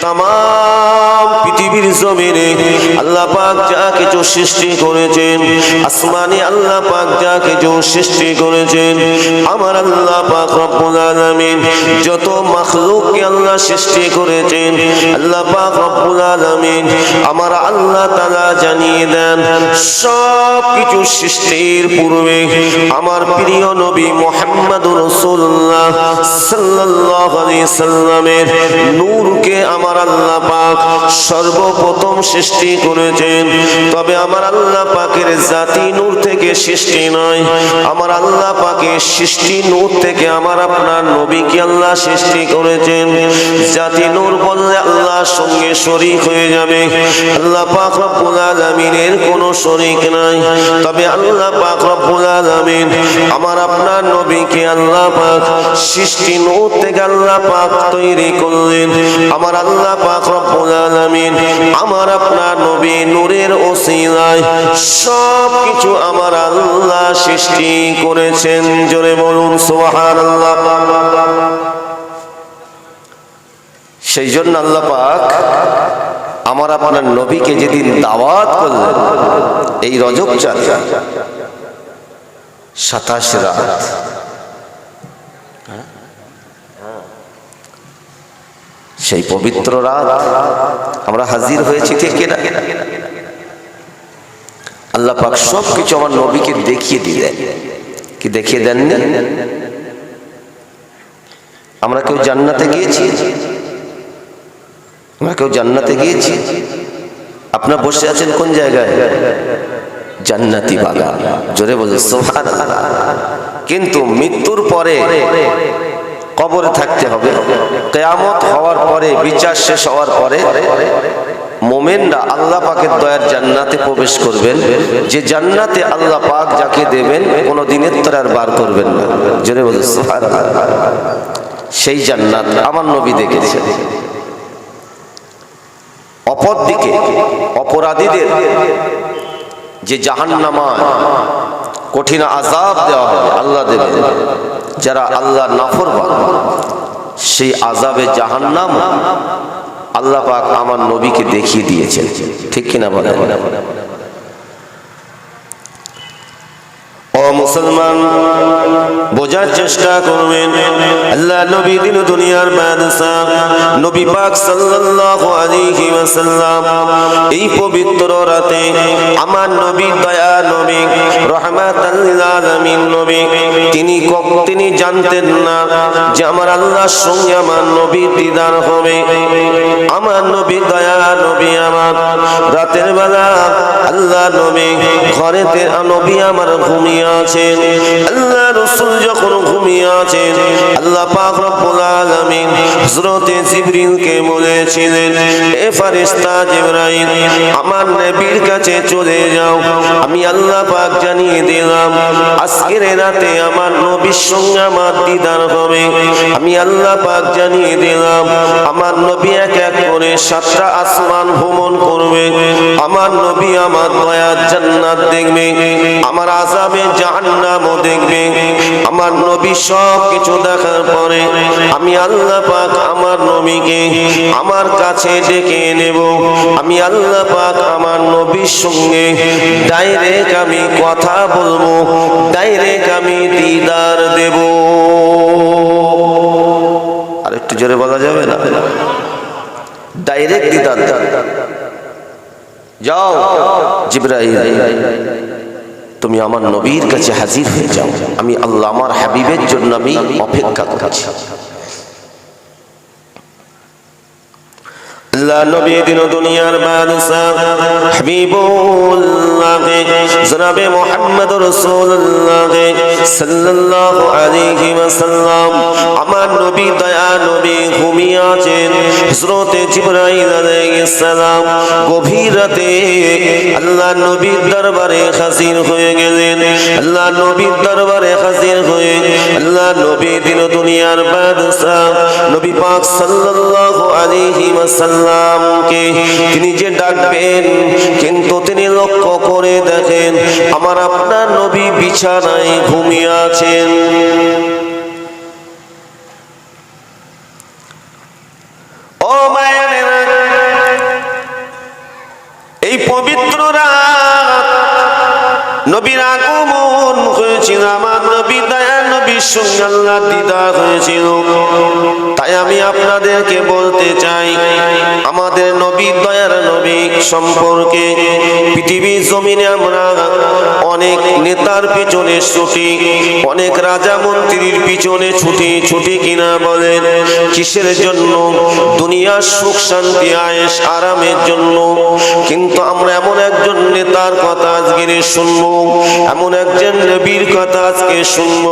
তাম পৃথিবীর জমিনে আল্লাহ পাক যা কিছু সৃষ্টি করেছেন, আসমানে আল্লাহ পাক যা কিছু সৃষ্টি করেছেন, আমার আল্লাহ পাক রব্বুল আলামিন যত মাখলুককে আল্লাহ সৃষ্টি করেছেন, আল্লাহ পাক রব্বুল আলামিন আমার আল্লাহ তাআলা জানিয়ে দেন, সব কিছু সৃষ্টির পূর্বে আমার প্রিয় নবী মুহাম্মদুর রাসূলুল্লাহ সাল্লাল্লাহু আলাইহি সাল্লামের নূরকে আমার আল্লাহ পাক সর্বপ্রথম সৃষ্টি করেছেন। তবে আমার আল্লাহ পাকের জাতি নূর থেকে সৃষ্টি নয়। আমার আল্লাহ পাকের সৃষ্টি নূর থেকে আমার আপনার নবীকে আল্লাহ সৃষ্টি করেছেন। জাতি নূর বললে আল্লাহর সঙ্গে শরিক হয়ে যাবে। আল্লাহ পাক রব্বুল আলামিনের কোনো শরিক নাই। তবে আল্লাহ পাক রব্বুল আলামিন আমার আপনার নবীকে আল্লাহ পাক সৃষ্টি নূর থেকে আল্লাহ পাক তৈরি করলেন। আমার আল্লাহ পাক রব্বুল আলামিন আমার আপনার নবী নূরের ওসিলায় সব কিছু আমার আল্লাহ সৃষ্টি করেছেন। জোরে বলুন, সুবহানাল্লাহ। সেই জন্য আল্লাহ পাক আমার আপনার নবীকে যেদিন দাওয়াত করলেন, এই রজব চার সাতাশ রাত। সেই পবিত্র রাত আমরা হাজির হয়েছি, ঠিক কিনা? আল্লাহ পাক সব কিছু আমার নবীকে দেখিয়ে দিলেন। কি দেখিয়ে দেননি? আমরা কেউ জান্নাতে গিয়েছি? আমরা কেউ জান্নাতে গিয়েছি? আপনার বসে আছেন কোন জায়গায়? জান্নাতি বাগান। জোরে বলে সোহান কিন্তু মৃত্যুর পরে কবরে থাকতে হবে। কেয়ামত হওয়ার পরে, বিচার শেষ হওয়ার পরে মোমেনরা আল্লাহ পাকের দয়ার জান্নাতে প্রবেশ করবেন। যে জান্নাতে আল্লাহ পাক যাকে দেবেন, কোনো দিনের তোর আর বার করবেন না। জোরে সেই জান্নাত আমার নবী দেখেছে। অপরদিকে, অপরাধীদের যে জাহান্নামা, কঠিন আজাব দেওয়া হবে আল্লাহ দেবে যারা আল্লাহ নাফরমান, সেই আজাবে জাহান্নাম আল্লাহ পাক আমার নবীকে দেখিয়ে দিয়েছেন। ঠিক কিনা বলে ও মুসলমান, বোঝার চেষ্টা করবেন, আল্লাহ দুনিয়ার নবী এই পবিত্র রাতে আমার নবী দয়া তিনি তিনি জানতেন না যে আমার আল্লাহর সঙ্গে আমার নবী দিদার হবে। আমার নবী দয়া নবী আমার। রাতের বেলা আল্লাহ নবী ঘরেতে নবী আমার ঘুমিয়ে আছেন। আল্লাহ রসুল যখন ঘুমিয়ে আছেন, আল্লাহ বলেছিলেন, এ ফেরেশতা জিবরাইল, আমার নবীর কাছে চলে যাও। আমি আল্লাহ পাক জানিয়ে দিলাম। আজকের রাতে আমার নবীর সঙ্গে আমার দিদার হবে। আমি আল্লাহ পাক জানিয়ে দিলাম, আমার নবী এক এক করে সাতটা আসমান ভ্রমণ করবে। আমার নবী আমার জান্নাত দেখবে, আমার জাহান্নামও দেখবে। আমার নবী সব কিছু দেখার পরে আমি আল্লাহ পাক আমার নবীকে আমার কাছে ডেকে নেব। আমি আল্লাহ পাক আমার নবীর সঙ্গে ডাইরেক্ট আমি কথা বলব, ডাইরেক্ট আমি দিদার দেব। আর একটু জোরে বলা যাবে না? ডাইরেক্ট দিদার। যাও, জিব্রাইল, তুমি আমার নবীর কাছে হাজির হয়ে যাও। আমি আল্লাহ আমার হাবিবের জন্য আমি অপেক্ষা করছি। আল্লাহ নবী দিন ওয়াসাল্লাম। দয়া নবী ঘুমিয়ে আল্লাহ নবীর দরবারে হাজির হয়ে গেলেন। আল্লাহ নবীর দরবারে হাজির হয়ে আল্লাহ নবী দিন দুনিয়ার বাদশাহ নবী পাক সাল্লাল্লাহু আলাইহি তিনি যে ডাকবেন, কিন্তু তিনি লক্ষ্য করে দেখেন, আমার আপনার নবী বিছানায় ঘুমিয়ে আছেন। এই পবিত্র রাত, নবীর আগমন হয়েছিল, আমার নবী নবীর সঙ্গে আল্লাহ দিদার হয়েছিল। তাই আমি আপনাদেরকে বলতে চাই, আমাদের নবী দয়ার নবী সম্পর্কে পৃথিবীর জমিনে আমরা অনেক নেতার পিছনে ছুটি, অনেক রাজা মন্ত্রীর পিছনে ছুটি ছুটি কিনা বলেন, কিসের জন্য? দুনিয়ার সুখ, শান্তি আয়েস আরামের জন্য। কিন্তু আমরা এমন একজন নেতার কথা আজকে শুনব, এমন একজন নবীর কথা আজকে শুনব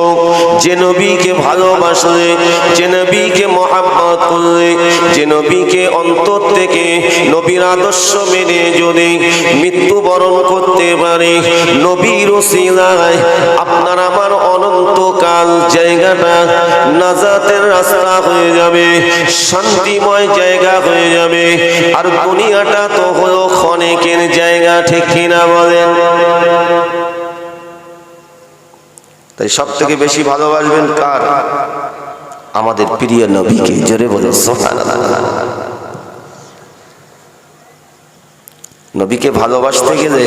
যে নবীকে ভালোবাসলে, যে নবীকে মহাব্বত করলে, যে নবীকে অন্তর থেকে নবীর আদর্শ মেনে যদি মৃত্যুবরণ করতে পারে, নবীর আপনার আমার অনন্তকাল জায়গাটা নাজাতের রাস্তা হয়ে যাবে, শান্তিময় জায়গা হয়ে যাবে। আর দুনিয়াটা তো হলো ক্ষণিকের জায়গা, ঠিক কিনা বলেন? তাই সব থেকে বেশি ভালোবাসবেন কার? আমাদের প্রিয় নবীকে। জোরে বলে নবীকে ভালোবাসতে গেলে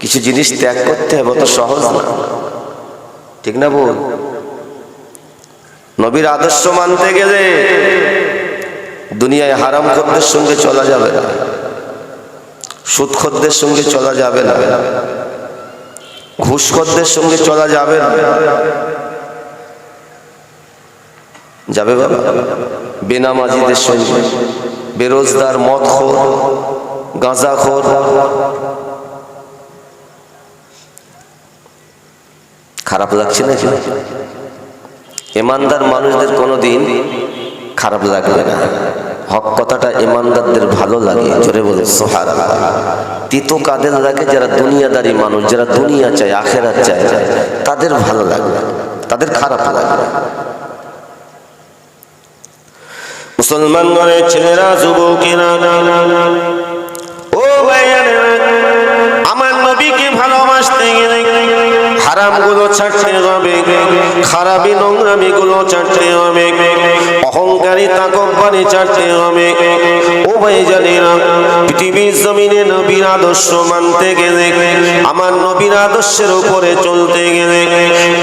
কিছু জিনিস ত্যাগ করতে হবে, অত সহজ না। ঠিক না বল নবীর আদর্শ মানতে গেলে দুনিয়ায় হারাম খদ্দের সঙ্গে চলা যাবে না। সুদ খদ্দের সঙ্গে চলা যাবে না। ঘুষখোরদের সঙ্গে চলা যাবে না। যাবে বাবা? বেনামাজিদের সঙ্গে। বেরোজগার মদখোর, গাঁজাখোর। খারাপ লাগছে না কি ইমানদার মানুষদের কোনোদিন খারাপ লাগবে না। হক কথাটা ইমানদারদের ভালো লাগে, জোরে বলে সোহার তিতো কাদের লাগে যারা দুনিয়াদারি মানুষ, যারা দুনিয়া চায়, আখেরাত চায়, তাদের ভালো লাগবে তাদের খারাপ লাগবে মুসলমান ছেলেরা, যুবকেরা, ও আমার নবীকে ভালোবাসতে গেলে হারামগুলো ছাড়তে হবে, খারাপি নোংরামি গুলো ছাড়তে হবে। অহংকারী তাকব্বারি ছাড়তে হবে। ও জানেরা, পৃথিবীর জমিনে নবীর আদর্শ মানতে গেলে, আমার নবীর আদর্শের উপরে চলতে গেলে,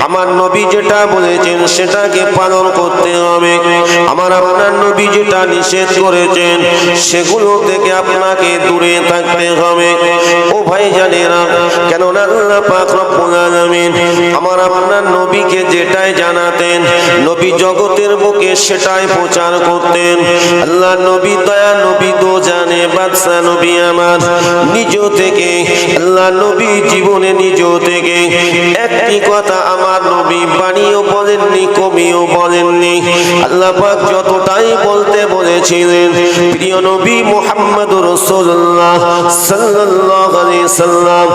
আমার নবী যেটা বলেছেন সেটাকে পালন করতে হবে। আমার আপনার নবী যেটা নিষেধ করেছেন, সেগুলো থেকে আপনাকে দূরে থাকতে হবে। ও ভাই কেননা পাক রব্বুল আলামিন আমার আপনার নবীকে যেটাই জানাতেন, নবী জগতের বুকে সেটাই প্রচার করতেন। আল্লাহ নবী দয়া, নবী তো জানে বাদশা নবী আমার। নিজ থেকে, আল্লাহ নবী জীবনে নিজ থেকে একটি কথা আমার নবী বাণীও বলেননি, কমিও বলেননি। আল্লাহ পাক যতটাই বলতে বলেছিলেন, প্রিয় নবী মোহাম্মদ রসুল্লাহ আলাইহি সাল্লাম,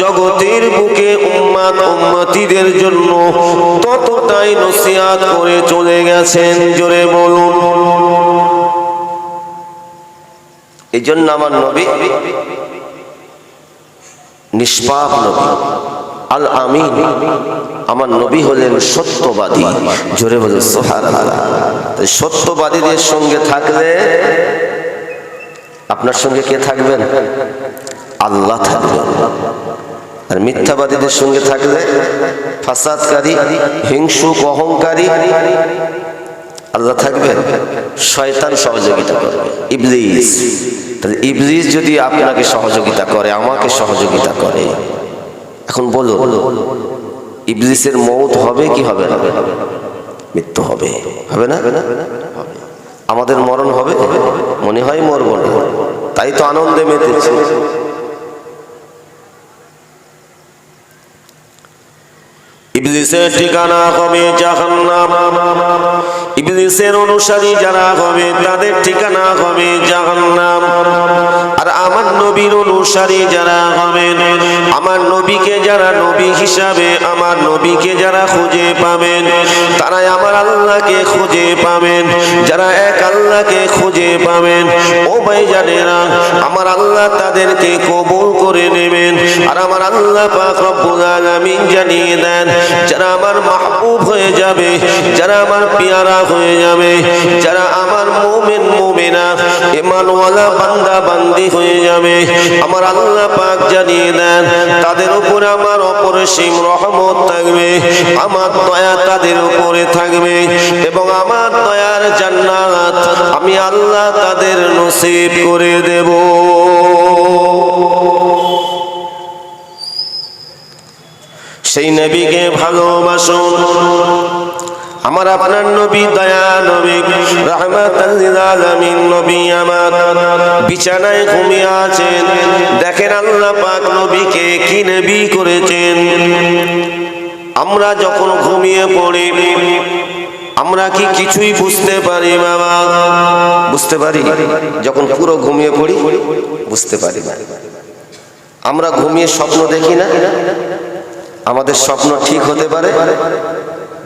জগতের বুকে উম্মাত উম্মতিদের জন্য ততটাই নসিহত করে চলে গেছেন। জোরে বলুন এই জন্য আমার নবী নিষ্পাপ নবী আল আমার নবী হলেন সত্যবাদী। জোরে বলে তাই সত্যবাদীদের সঙ্গে থাকলে আপনার সঙ্গে কে থাকবেন? আল্লাহ থাকবেন। আর মিথ্যাবাদীদের সঙ্গে থাকলে ফাসাদকারী, হিংসুক, অহংকারী আল্লাহ থাকবেন শয়তান সহযোগিতা করবে। ইবলিস, তাহলে ইবলিস যদি আপনাকে সহযোগিতা করে, আমাকে সহযোগিতা করে, এখন বলো ইবলিসের মৌত হবে কি হবে না? মৃত্যু হবে। হবে না? আমাদের মরণ হবে? মনে হয় মরব না। তাই তো আনন্দে মেতেছে। ইবলিসের ঠিকানা হবে জাহান্নাম? ইবলিসের অনুসারী যারা হবে তাদের ঠিকানা হবে জাহান্নাম। আমার নবীর অনুসারী যারা হবেন, আমার নবীকে যারা নবী হিসাবে, আমার নবীকে যারা খুঁজে পাবেন, তারাই আমার আল্লাহকে খুঁজে পাবেন। যারা এক আল্লাহকে খুঁজে পাবেন, ও ভাই জানেরা আমার আল্লাহ তাদেরকে কবুল করে নেবেন। আর আমার আল্লাহ পাক রব্বুল আলামিন জানিয়ে দেন, যারা আমার মাহবুব হয়ে যাবে, যারা আমার পিয়ারা হয়ে যাবে, যারা আমার মুমিন মুমিনা ইমানওয়ালা বান্দা বান্দি হয়ে যাবে। আমার আল্লাহ পাক জানিয়ে দেন, তাদের উপর আমার অপরিসীম রহমত থাকবে, আমার দয়া তাদের উপরে থাকবে এবং আমার দয়ার জান্নাত আমি আল্লাহ তাদের নসিব করে দেব। সেই নবীকে ভালোবাসুন। আমার আপনার নবী দয়া নবী, রহমাতাল নবী আমার। বিছানায় ঘুমিয়ে আছেন, দেখেন আল্লাহ পাক নবীকে কি নবী করেছেন। আমরা যখন ঘুমিয়ে পড়ি, আমরা কি কিছুই বুঝতে পারি বাবা বুঝতে পারি? যখন পুরো ঘুমিয়ে পড়ি, বুঝতে পারি আমরা ঘুমিয়ে স্বপ্ন দেখি না? আমাদের স্বপ্ন ঠিক হতে পারে?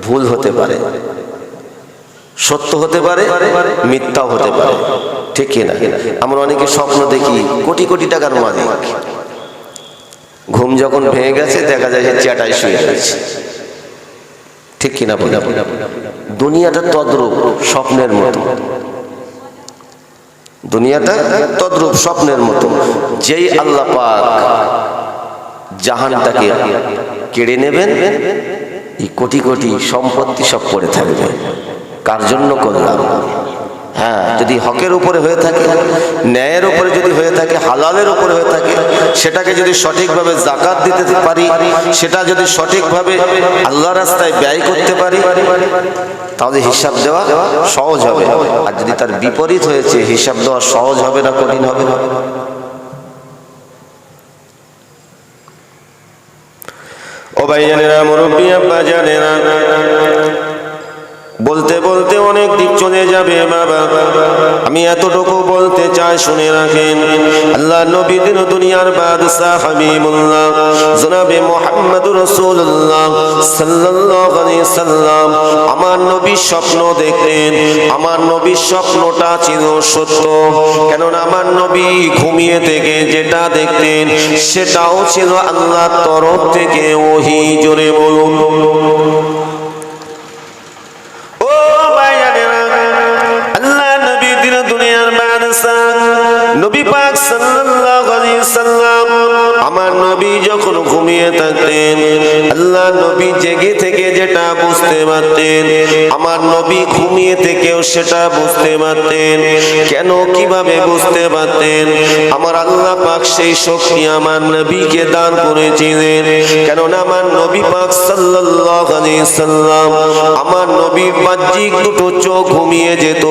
ভুল হতে পারে। সত্য হতে পারে, মিথ্যাও হতে পারে। ঠিক কিনা আমরা অনেকে স্বপ্ন দেখি কোটি কোটি টাকার মালিক। ঘুম যখন ভেঙে গেছে, দেখা যায় যে চ্যাটাই শুয়ে গেছে ঠিক কিনা বলি দুনিয়াটা তদ্রূপ, স্বপ্নের মতো। দুনিয়াটা তদ্রূপ, স্বপ্নের মতো। যেই আল্লাহ পাক জাহানটাকে কেড়ে নেবেন এই কোটি কোটি সম্পত্তি সব পড়ে থাকবে। কার জন্য করলাম? হ্যাঁ যদি হকের উপরে হয়ে থাকে, ন্যায়ের উপরে যদি হয়ে থাকে, হালালের উপরে হয়ে থাকে, সেটাকে যদি সঠিকভাবে জাকাত দিতে পারি, সেটা যদি সঠিকভাবে আল্লাহ রাস্তায় ব্যয় করতে পারি, তাহলে হিসাব দেওয়া সহজ হবে। আর যদি তার বিপরীত হয়েছে, হিসাব দেওয়া সহজ হবে না, কঠিন হবে না? ও ভাই জানেরা মুরব্বী আব্বা জানেরা। বলতে বলতে অনেক দিক চলে যাবে, বাবা। আমি এতটুকু বলতে চাই, শুনে রাখেন। আল্লাহ নবী দিন দুনিয়ার বাদশাহ হাবিবুল্লাহ, জনাবে মুহাম্মদুর রাসূলুল্লাহ সাল্লাল্লাহু আলাইহি সাল্লাম। আমার নবীর স্বপ্ন দেখতেন আমার নবীর স্বপ্নটা ছিল সত্য। কেননা আমার নবী ঘুমিয়ে থেকে যেটা দেখতেন, সেটাও ছিল আল্লাহর তরফ থেকে ওহি জোরে বলুন। দুনিয়ার নবী পাক সাল্লাল্লাহু আলাইহি সাল্লাম, আমার নবী যখন ঘুমিয়ে থাকতেন আল্লাহ নবী জেগে থেকে যেটা বুঝতে পারতেন আমার নবী ঘুমিয়ে থেকেও সেটা বুঝতে পারতেন কেন কীভাবে বুঝতে পারতেন আমার আল্লাহ পাক সেই শক্তি আমার নবীকে দান করেছিলেন কেননা আমার নবী পাক সাল্লাল্লাহু আলাইহি সাল্লাম আমার নবীর বাহ্যিক দুটো চোখ ঘুমিয়ে যেত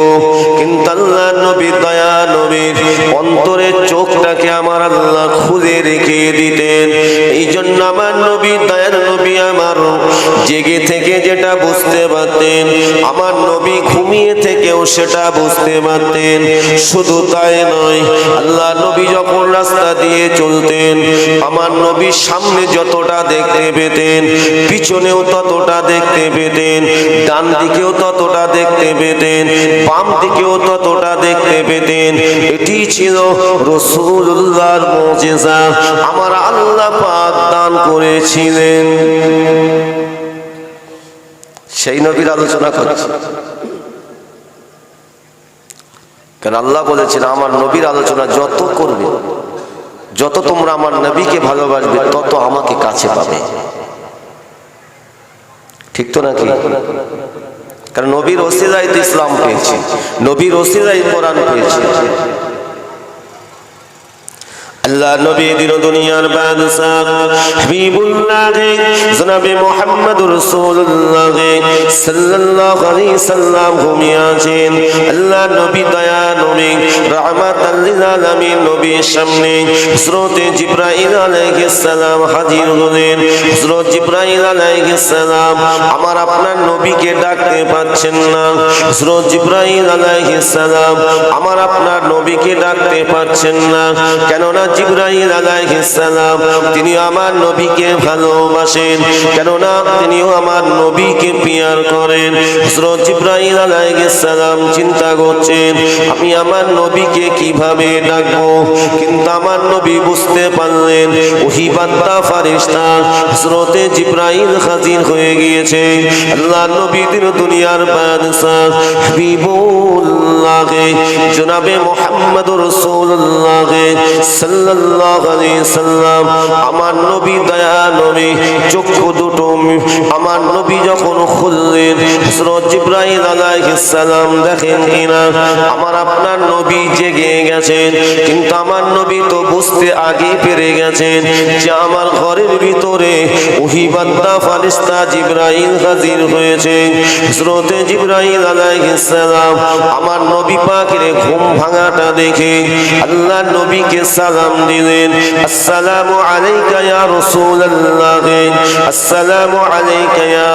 কিন্তু আল্লাহ নবী দয়া নবীর অন্তরের চোখটাকে আমার আল্লাহ খুঁজে রেখে দিতেন। এই জন্য আমার নবী দয়ার নবী আমার জেগে থেকে যেটা বুঝতে পারতেন, আমার নবী ঘুমিয়ে থেকেও সেটা বুঝতে পারতেন। শুধু তাই নয়, আল্লাহ নবী যখন রাস্তা দিয়ে চলতেন, আমার নবীর সামনে যতটা দেখতে পেতেন, পিছনেও ততটা দেখতে পেতেন, ডান দিকেও ততটা দেখতে পেতেন, বাম দিকেও ততটা দেখতে পেতেন ছিল রসুল্লাহর মজেজা। আমার আল্লাহ পাক দান করেছিলেন। সেই নবীর আলোচনা করছি। কেন আল্লাহ বলেছেন, আমার নবীর আলোচনা যত করবে, যত তোমরা আমার নবীকে ভালোবাসবে, তত আমাকে কাছে পাবে। ঠিক তো নাকি? কারণ নবীর ওসিলাই তো ইসলাম পেয়েছি, নবীর ওসিলাই কোরআন পেয়েছি। আল্লাহ নবী দিন দুনিয়ার বাদশাহ হাবিবুল্লাহ জনাবে মুহাম্মদুর রাসূলুল্লাহ সাল্লাল্লাহু আলাইহি সাল্লাম ঘুমিয়ে আছেন। আল্লাহ নবী দয়া নবী রাহমাতাল লিল আলামিন নবীর সামনে। হযরত জিবরাইল আলাইহিস সালাম হাজির হলেন। হযরত জিবরাইল আলাইহিস সালাম, আমার আপনার নবীকে ডাকতে পাচ্ছেন না। হযরত জিবরাইল আলাইহিস সালাম, আমার আপনার নবীকে ডাকতে পাচ্ছেন না। কেননা জিব্রাইল আলাইহিস সালাম, তিনি আমার নবীকে ভালোবাসেন। কেননা তিনিও আমার নবীকে পিয়ার করেন। হযরত জিব্রাইল আলাইহিস সালাম চিন্তা করছেন, আমি আমার নবীকে কীভাবে ডাকবো? কিন্তু আমার নবী বুঝতে পারলেন, ওহি বান্দা ফারিস্তা হজরতে জিব্রাইল হাজির হয়ে গিয়েছে। আল্লাহ নবী দিন দুনিয়ার বাদশাহ হাবিবুল্লাহ জনাবে মুহাম্মদুর রাসূলুল্লাহ সাল্লাল্লাহু আলাইহি সাল্লাম, আমার নবী দয়া চক্ষু দুটো আমার নবী যখন খুললেন, হযরত জিব্রাইল আলাইহিস সালাম দেখেন কিনা, আমার আপনার নবী জেগে গেছেন, কিন্তু আমার নবী তো বুঝতে আগে পেরে গেছেন যে আমার ঘরের ভিতরে ওহি বান্দা ফারিস্তা জিব্রাইল হাজির হয়েছে। হযরত জিব্রাইল আলাইহিস সালাম, আমার নবী পাকের ঘুম ভাঙাটা দেখে আল্লাহ নবীকে সালাম দিলেন, আসসালামু আলাইকা ইয়া রাসূলুল্লাহ। আসসালামু আলাইকা ইয়া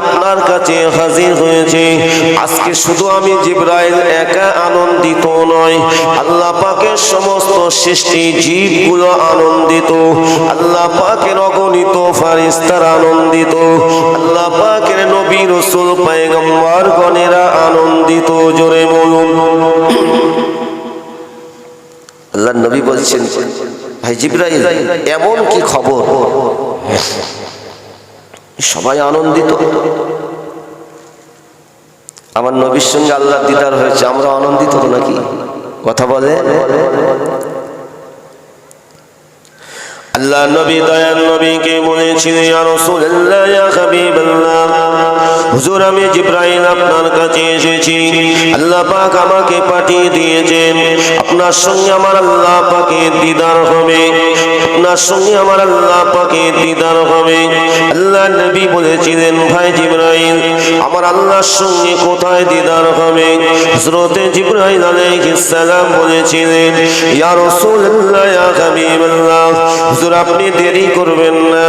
আপনার কাছে হাজির হয়েছি। আজকে শুধু আমি জিব্রাইল একা আনন্দিত নয়, আল্লাহ পাকের সমস্ত সৃষ্টি জীবগুলো আনন্দিত, আল্লাহ পাকের অগণিত ফারিস্তার আনন্দিত, আল্লাহ পাকের নবী রসুল পায়গম্বর গণেরা আনন্দিত, জোরে বলুন। আল্লাহ নবী বলছেন, ভাই জিব্রাইল, এমন কি খবর? সবাই আনন্দিত। আমার নবীর সঙ্গে আল্লাহ দিদার হয়েছে, আমরা আনন্দিত তো নাকি? কথা বলে? আল্লাহ নবী দয়াল নবীকে বলেছিলেন ইয়া হুজুর, আমি জিব্রাইল আপনার কাছে এসেছি। আল্লাহ পাক আমাকে পাঠিয়ে দিয়েছেন, আপনার সঙ্গে আমার আল্লাহ পাকের দিদার হবে। আপনার সঙ্গে আমার আল্লাহ পাকের দিদার হবে। আল্লাহ নবী বলেছিলেন, ভাই জিব্রাইল, আমার আল্লাহর সঙ্গে কোথায় দিদার হবে? হযরতে জিব্রাইল আলাইহিস সালাম বলেছিলেন, ইয়া রাসূলুল্লাহ, ইয়া হাবিবাল্লাহ, হুজুর আপনি দেরি করবেন না।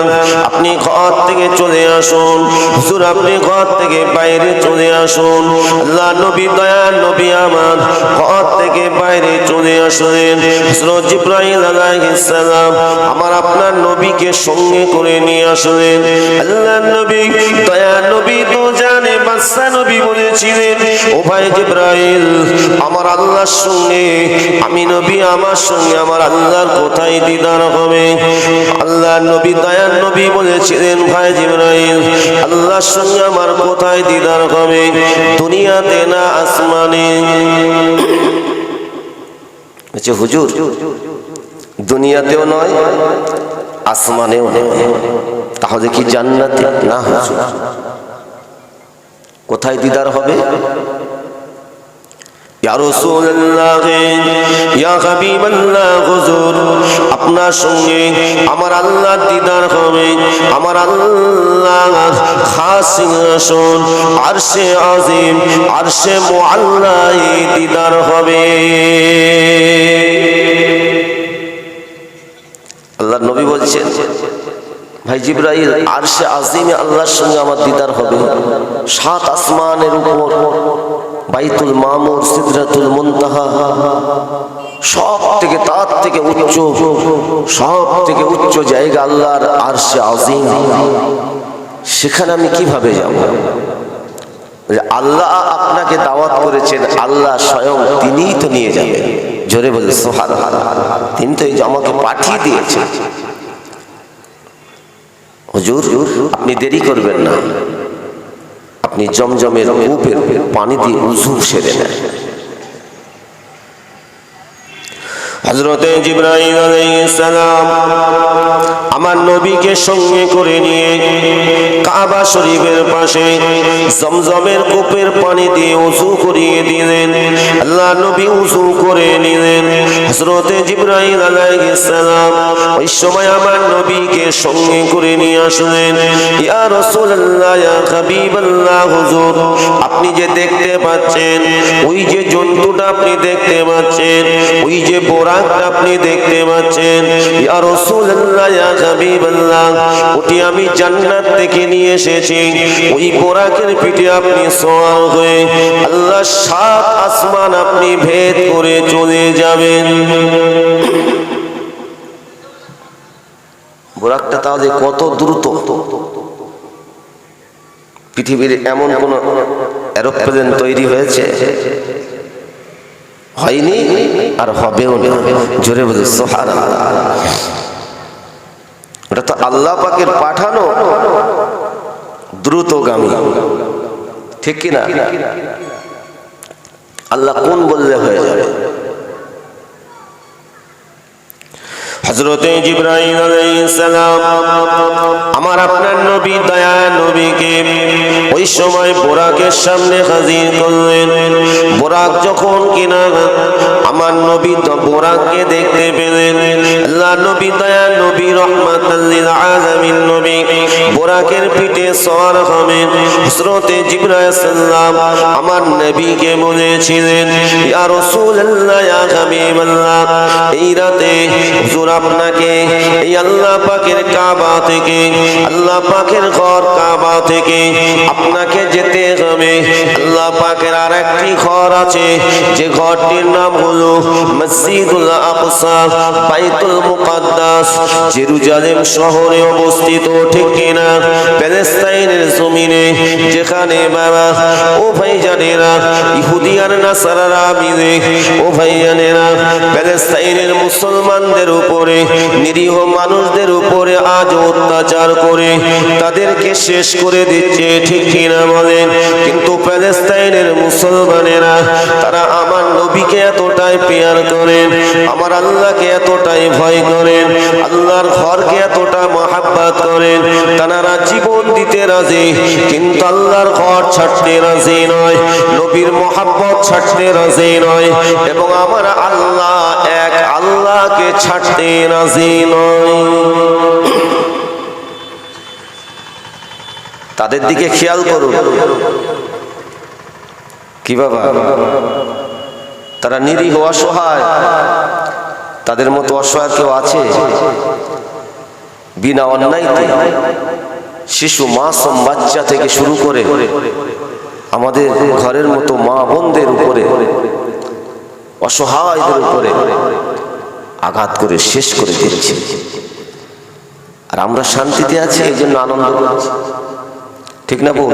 আপনি ঘর থেকে চলে আসুন। হুজুর আপনি ঘর থেকে বাইরে চলে আসুন। আল্লাহ নবী, দয়া নবী আমার ঘর থেকে বাইরে চলে আসলেন। হযরত জিব্রাইল আলাইহিস সালাম আমার আপনার নবীকে সঙ্গে করে নিয়ে আসলেন। আল্লাহ নবী দয়া নবী তো জানে, বাদশা নবী বলেছিলেন, ও ভাই জিব্রাইল, আমার আল্লাহর সঙ্গে, আমি নবী আমার সঙ্গে, আমার আল্লাহর কোথায় দিদার হবে? আল্লাহ নবী দয়ার নবী বলেছিলেন, ভাই জিব্রাইল, আল্লাহর সঙ্গে আমার কোথায় দিদার হবে? দুনিয়াতে না আসমানে? হুজুর দুনিয়াতেও নয়, আসমানেও নয়। তাহলে কি জান্নাতে? না কোথায় দিদার হবে? আপনার সঙ্গে আমার আল্লাহর দিদার হবে। আমার আল্লাহ সিংহাসন, আরশে আজিম আরশে মুআল্লাই দিদার হবে। ভাই জিব্রাইল, আরশে আজিমে আল্লাহর সঙ্গে আমার দিদার হবে। সাত আসমানের উপর বাইতুল মামুর, সিদরাতুল মুনতাহা, সব থেকে তার থেকে উচ্চ, সব থেকে উচ্চ জায়গা আল্লাহর আরশে আজিম। সেখানে আমি কীভাবে যাব? আল্লাহ আপনাকে দাওয়াত করেছেন, আল্লাহ স্বয়ং তিনিই তো নিয়ে যাবেন। জোরে বলে সোহান তিনি তো এই আমাকে পাঠিয়ে দিয়েছেন। হুজুর আপনি দেরি করবেন না। আপনি জমজমের কূপের পানি দিয়ে উজু সেরে নেন। হজরতে জিব্রাহিম সালাম আমার নবীকে সঙ্গে করে নিয়ে কাবা শরীফের পাশে জমজমের কূপের পানি দিয়ে উজু করিয়ে দিলেন। আল্লাহ নবী উজু করে নিলেন। হযরতে জিবরাইল আলাইহিস সালাম ওই সময় আমার নবীকে সঙ্গে করে নিয়ে আসলেন। ইয়া রাসূলুল্লাহ, ইয়া আপনি যে দেখতে পাচ্ছেন, ওই যে জন্তুটা আপনি দেখতে পাচ্ছেন, ওই যে বোরাকটা আপনি দেখতে পাচ্ছেন। আমি জান্নাত থেকে নিয়ে এসেছি। ওই পিঠে আপনি হয়ে আল্লাহ সাত আসমান আপনি ভেদ করে চলে যাবেন। বোরাকটা তাহলে কত দ্রুত? পৃথিবীর এমন কোন এরোপ্লেন তৈরি হয়েছে? হয়নি আর হবেও না। জোরে বলে সোহার ওটা তো আল্লাহ পাকের পাঠানো। দ্রুতগামী। ঠিক কিনা? আল্লাহ কোন বললে হয়ে যাবে? হজরতে জিব্রাহিম সালাম, আমার আপনার নবী দয়া নবীকে ওই সময় বোরাকের সামনে হাজির করলেন। বোরাক যখন কিনা আমার নবী বোরাককে দেখতে পেলেন। আল্লাহ নবী দয়া নবী রহমাতাল্লিল আলামিন নবী, বোরাকের পিঠে সওয়ার হবেন। সাল্লাম আমার নবীকে বলেছিলেন, ইয়া রাসূলুল্লাহ, ইয়া হাবিবাল্লাহ, এই রাতে আপনাকে, এই আল্লাহ কাবা থেকে, আল্লাহ ঘর কাবা থেকে আপনাকে যেতে হবে। আল্লাহ আর একটি ঘর আছে, যে ঘরটির নাম হলো মসজিদুল আকসা, বাইতুল মুকাদ্দাস। জেরুজালেম শহরে অবস্থিত, ঠিক কিনা? প্যালেস্তাইনের জমিনে, যেখানে বাবা ও আর নাসারারা মিলে ও ভাইজানেরা প্যালেস্তাইনের মুসলমানদের উপরে নিরীহ মানুষদের উপরে আজ অত্যাচার করে। তাদেরকে শেষ করে দিচ্ছে, ঠিক কিনা বলেন? কিন্তু প্যালেস্তাইনের মুসলমানেরা, তারা আমার নবীকে এতটাই পেয়ার করেন, আমার আল্লাহকে এতটাই ভয় করেন, আল্লাহর ঘরকে এতটা মহাব্বাত করেন। তারা জীবন দিতে রাজি, কিন্তু আল্লাহর ঘর ছাড়তে রাজি নয়, নবীর মহাব্বত ছাড়তে রাজি নয়, এবং আমার আল্লাহ এক আল্লাহকে ছাড়তে রাজি নয়। তাদের দিকে খেয়াল করুন। কি বাবা? তারা নিরীহ, অসহায়। তাদের মতো অসহায় কেউ আছে? বিনা অন্যায়তে শিশু, মাসম, বাচ্চা থেকে শুরু করে আমাদের ঘরের মতো মা বোনদের উপরে, অসহায়দের উপরে আঘাত করে শেষ করে দিয়েছে। আর আমরা শান্তিতে আছি, এই জন্য আনন্দ ঠিক না বউ?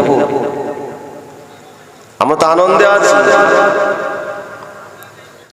আমরা তো আনন্দে আছি।